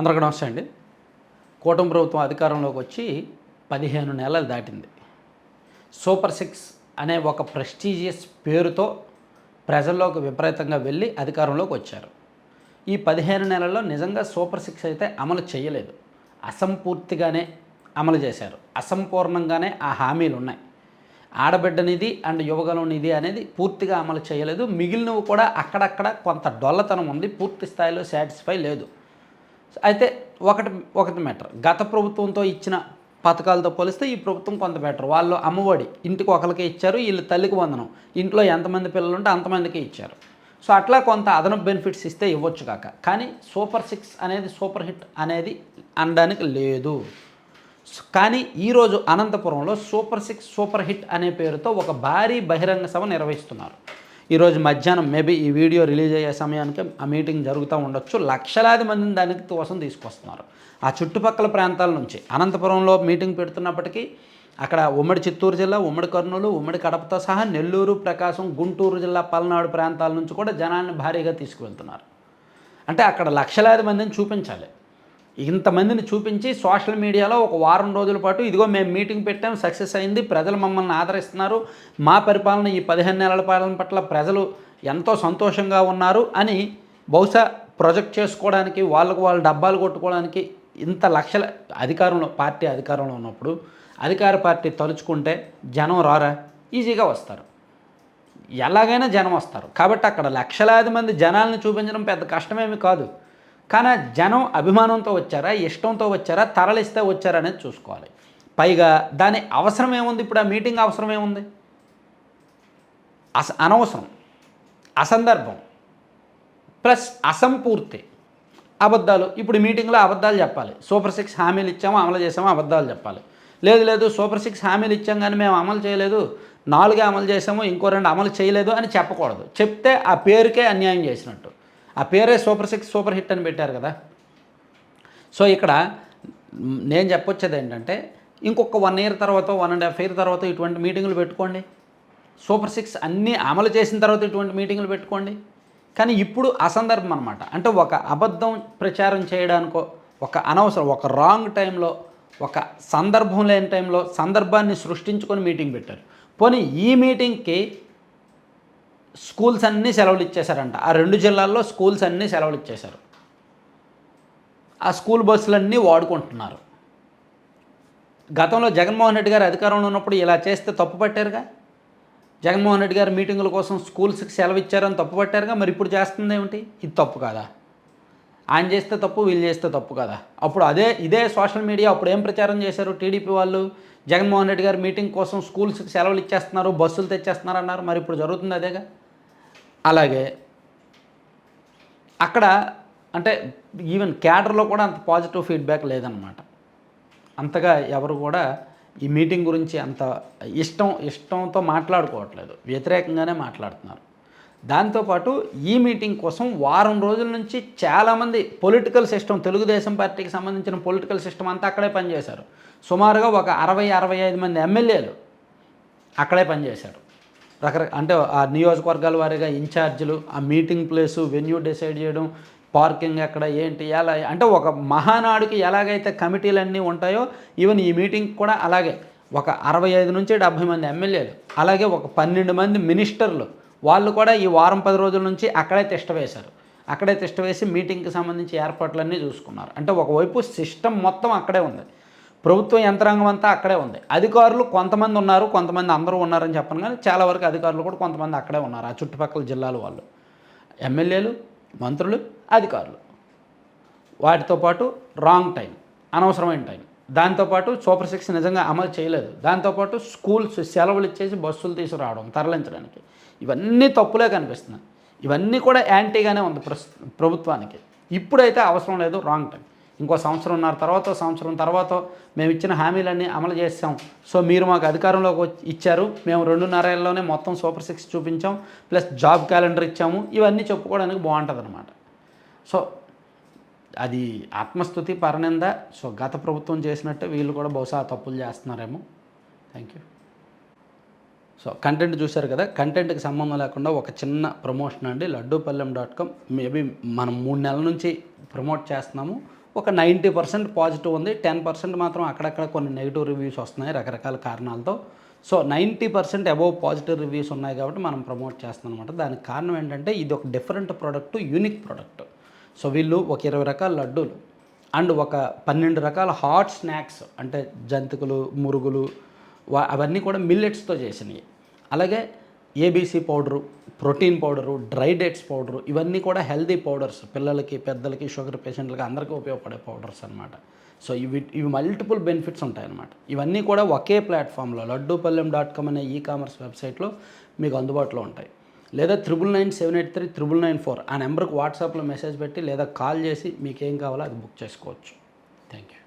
అందరికీ నమస్తే అండి. కూటమి ప్రభుత్వం అధికారంలోకి వచ్చి పదిహేను నెలలు దాటింది. సూపర్ సిక్స్ అనే ఒక ప్రెస్టీజియస్ పేరుతో ప్రజల్లోకి విపరీతంగా వెళ్ళి అధికారంలోకి వచ్చారు. ఈ పదిహేను నెలల్లో నిజంగా సూపర్ సిక్స్ అయితే అమలు చేయలేదు. అసంపూర్తిగానే అమలు చేశారు. అసంపూర్ణంగానే ఆ హామీలు ఉన్నాయి. ఆడబిడ్డ నిధి అండ్ యువగలం నిధి అనేది పూర్తిగా అమలు చేయలేదు. మిగిలినవి కూడా అక్కడక్కడ కొంత డొల్లతనం ఉంది. పూర్తి స్థాయిలో సాటిస్ఫై లేదు. అయితే ఒకటి ఒకటి మెటర్ గత ప్రభుత్వంతో ఇచ్చిన పథకాలతో పోలిస్తే ఈ ప్రభుత్వం కొంత బెటర్ వాళ్ళు అమ్మఒడి ఇంటికి ఒకరికే ఇచ్చారు వీళ్ళు తల్లికి వందనం. ఇంట్లో ఎంతమంది పిల్లలు ఉంటే అంతమందికి ఇచ్చారు. సో అట్లా కొంత అదనపు బెనిఫిట్స్ ఇస్తే ఇవ్వచ్చు కాక. కానీ సూపర్ సిక్స్ అనేది సూపర్ హిట్ అనేది అనడానికి లేదు. కానీ ఈరోజు అనంతపురంలో సూపర్ సిక్స్ సూపర్ హిట్ అనే పేరుతో ఒక భారీ బహిరంగ సభ నిర్వహిస్తున్నారు. ఈరోజు మధ్యాహ్నం మేబీ ఈ వీడియో రిలీజ్ అయ్యే సమయానికి ఆ మీటింగ్ జరుగుతూ ఉండొచ్చు. లక్షలాది మందిని దానికి కోసం తీసుకొస్తున్నారు. ఆ చుట్టుపక్కల ప్రాంతాల నుంచి. అనంతపురంలో మీటింగ్ పెడుతున్నప్పటికీ అక్కడ ఉమ్మడి చిత్తూరు జిల్లా ఉమ్మడి కర్నూలు ఉమ్మడి కడపతో సహా నెల్లూరు ప్రకాశం గుంటూరు జిల్లా పల్నాడు ప్రాంతాల నుంచి కూడా జనాన్ని భారీగా తీసుకువెళ్తున్నారు. అంటే అక్కడ లక్షలాది మందిని చూపించాలి. ఇంతమందిని చూపించి సోషల్ మీడియాలో ఒక వారం రోజుల పాటు ఇదిగో మేము మీటింగ్ పెట్టాం సక్సెస్ అయింది ప్రజలు మమ్మల్ని ఆదరిస్తున్నారు మా పరిపాలన ఈ పదిహేను నెలల పాలన పట్ల ప్రజలు ఎంతో సంతోషంగా ఉన్నారు అని బహుశా ప్రొజెక్ట్ చేసుకోవడానికి వాళ్ళకు వాళ్ళు డబ్బాలు కొట్టుకోవడానికి ఇంత లక్షల అధికారంలో పార్టీ అధికారంలో ఉన్నప్పుడు అధికార పార్టీ తలుచుకుంటే జనం రారా? ఈజీగా వస్తారు. ఎలాగైనా జనం వస్తారు. కాబట్టి అక్కడ లక్షలాది మంది జనాలను చూపించడం పెద్ద కష్టమేమి కాదు. కానీ జనం అభిమానంతో వచ్చారా ఇష్టంతో వచ్చారా తరలిస్తే వచ్చారా అనేది చూసుకోవాలి. పైగా దాని అవసరం ఏముంది ఇప్పుడు ఆ మీటింగ్ అవసరం ఏముంది? అస అనవసరం అసందర్భం ప్లస్ అసంపూర్తి అబద్ధాలు. ఇప్పుడు మీటింగ్లో అబద్ధాలు చెప్పాలి. సూపర్ సిక్స్ హామీలు ఇచ్చాము అమలు చేసాము అబద్ధాలు చెప్పాలి. లేదు లేదు సూపర్ సిక్స్ హామీలు ఇచ్చాం కానీ మేము అమలు చేయలేదు. నాలుగే అమలు చేసాము ఇంకో రెండు అమలు చేయలేదు అని చెప్పకూడదు. చెప్తే ఆ పేరుకే అన్యాయం చేసినట్టు. ఆ పేరే సూపర్ సిక్స్ సూపర్ హిట్ అని పెట్టారు కదా. సో ఇక్కడ నేను చెప్పొచ్చేది ఏంటంటే ఇంకొక వన్ ఇయర్ తర్వాత వన్ అండ్ హాఫ్ ఇయర్ తర్వాత ఇటువంటి మీటింగులు పెట్టుకోండి. సూపర్ సిక్స్ అన్నీ అమలు చేసిన తర్వాత ఇటువంటి మీటింగులు పెట్టుకోండి. కానీ ఇప్పుడు అసందర్భం అనమాట అంటే ఒక అబద్ధం ప్రచారం చేయడానికో ఒక అనవసరం ఒక రాంగ్ టైంలో ఒక సందర్భం లేని టైంలో సందర్భాన్ని సృష్టించుకొని మీటింగ్ పెట్టారు. పోనీ ఈ మీటింగ్కి స్కూల్స్ అన్నీ సెలవులు ఇచ్చేశారంట. ఆ రెండు జిల్లాల్లో స్కూల్స్ అన్నీ సెలవులు ఇచ్చేశారు. ఆ స్కూల్ బస్సులన్నీ వాడుకుంటున్నారు. గతంలో జగన్మోహన్ రెడ్డి గారు అధికారంలో ఉన్నప్పుడు ఇలా చేస్తే తప్పు పట్టారుగా? జగన్మోహన్ రెడ్డి గారు మీటింగుల కోసం స్కూల్స్కి సెలవు ఇచ్చారని తప్పు పట్టారుగా? మరి ఇప్పుడు చేస్తుంది ఏమిటి? ఇది తప్పు కాదా. ఆయన చేస్తే తప్పు వీళ్ళు చేస్తే తప్పు కదా. అప్పుడు అదే ఇదే సోషల్ మీడియా అప్పుడు ఏం ప్రచారం చేశారు టీడీపీ వాళ్ళు? జగన్మోహన్ రెడ్డి గారు మీటింగ్ కోసం స్కూల్స్కి సెలవులు ఇచ్చేస్తున్నారు బస్సులు తెచ్చేస్తున్నారు అన్నారు. మరి ఇప్పుడు జరుగుతుంది అదేగా? అలాగే అక్కడ అంటే ఈవెన్ క్యాడర్లో కూడా అంత పాజిటివ్ ఫీడ్బ్యాక్ లేదనమాట అంతగా ఎవరు కూడా ఈ మీటింగ్ గురించి అంత ఇష్టం ఇష్టంతో మాట్లాడుకోవట్లేదు. వ్యతిరేకంగానే మాట్లాడుతున్నారు. దాంతోపాటు ఈ మీటింగ్ కోసం వారం రోజుల నుంచి చాలామంది పొలిటికల్ సిస్టమ్ తెలుగుదేశం పార్టీకి సంబంధించిన పొలిటికల్ సిస్టమ్ అంతా అక్కడే పనిచేశారు. సుమారుగా ఒక అరవై అరవై ఐదు మంది ఎమ్మెల్యేలు అక్కడే పనిచేశారు. రకరకాల అంటే ఆ నియోజకవర్గాల వారీగా ఇన్ఛార్జీలు ఆ మీటింగ్ ప్లేసు వెన్యూ డిసైడ్ చేయడం పార్కింగ్ ఎక్కడ ఏంటి ఎలా అంటే ఒక మహానాడుకి ఎలాగైతే కమిటీలన్నీ ఉంటాయో ఈవెన్ ఈ మీటింగ్ కూడా అలాగే. ఒక అరవై ఐదు నుంచి డెబ్భై మంది ఎమ్మెల్యేలు అలాగే ఒక పన్నెండు మంది మినిస్టర్లు వాళ్ళు కూడా ఈ వారం పది రోజుల నుంచి అక్కడే తిష్ట వేశారు. అక్కడే తిష్ట వేసి మీటింగ్కి సంబంధించి ఏర్పాట్లన్నీ చూసుకున్నారు. అంటే ఒకవైపు సిస్టమ్ మొత్తం అక్కడే ఉంది. ప్రభుత్వ యంత్రాంగం అంతా అక్కడే ఉంది. అధికారులు కొంతమంది ఉన్నారు కొంతమంది అందరూ ఉన్నారని చెప్పను కానీ చాలా వరకు అధికారులు కూడా కొంతమంది అక్కడే ఉన్నారు ఆ చుట్టుపక్కల జిల్లాల వాళ్ళు. ఎమ్మెల్యేలు మంత్రులు అధికారులు. వాటితో పాటు రాంగ్ టైం అనవసరమైన టైం. దాంతోపాటు సూపర్ సిక్స్ నిజంగా అమలు చేయలేదు. దాంతోపాటు స్కూల్స్ సెలవులు ఇచ్చేసి బస్సులు తీసుకురావడం తరలించడానికి. ఇవన్నీ తప్పులే కనిపిస్తున్నాయి. ఇవన్నీ కూడా యాంటీగానే ఉంది ప్రస్తు ప్రభుత్వానికి. ఇప్పుడైతే అవసరం లేదు రాంగ్ టైం. ఇంకో సంవత్సరంన్నర తర్వాత సంవత్సరం తర్వాత మేము ఇచ్చిన హామీలన్నీ అమలు చేసాం సో మీరు మాకు అధికారంలోకి వచ్చి ఇచ్చారు. మేము రెండున్నరేళ్ళలోనే మొత్తం సూపర్ సిక్స్ చూపించాం. ప్లస్ జాబ్ క్యాలెండర్ ఇచ్చాము. ఇవన్నీ చెప్పుకోవడానికి బాగుంటుంది అనమాట సో అది ఆత్మస్థుతి పరనింద. సో గత ప్రభుత్వం చేసినట్టే వీళ్ళు కూడా బహుశా తప్పులు చేస్తున్నారేమో. Thank you. సో కంటెంట్ చూశారు కదా? కంటెంట్కి సంబంధం లేకుండా ఒక చిన్న ప్రమోషన్ అండి. Laddupallem dot com. మేబీ మనం మూడు నెలల నుంచి ప్రమోట్ చేస్తున్నాము. ఒక నైంటీ పర్సెంట్ పాజిటివ్ ఉంది. టెన్ పర్సెంట్ మాత్రం అక్కడక్కడ కొన్ని నెగిటివ్ రివ్యూస్ వస్తున్నాయి రకరకాల కారణాలతో. So ninety percent above positive reviews ఉన్నాయి కాబట్టి మనం ప్రమోట్ చేస్తాం అనమాట దానికి కారణం ఏంటంటే ఇది ఒక different product unique product. So వీళ్ళు ఒక ఇరవై రకాల లడ్డూలు అండ్ ఒక పన్నెండు రకాల హాట్ స్నాక్స్ అంటే జంతికలు మురుగులు అవన్నీ కూడా మిల్లెట్స్తో చేసినవి. అలాగే ABC powder protein powder dry dates powder ఇవన్నీ కూడా హెల్దీ పౌడర్స్ పిల్లలకి పెద్దలకి షుగర్ పేషెంట్లకి అందరికీ ఉపయోగపడే పౌడర్స్ అనమాట సో ఇవి ఇవి మల్టిపుల్ బెనిఫిట్స్ ఉంటాయన్నమాట. ఇవన్నీ కూడా ఒకే ప్లాట్ఫామ్లో లడ్డూపల్లెం డాట్ కామ్ అనే ఈ కామర్స్ వెబ్సైట్లో మీకు అందుబాటులో ఉంటాయి. లేదా triple nine seven eight three triple nine four ఆ నెంబర్కి వాట్సాప్లో మెసేజ్ పెట్టి లేదా కాల్ చేసి మీకేం కావాలో అది బుక్ చేసుకోవచ్చు. Thank you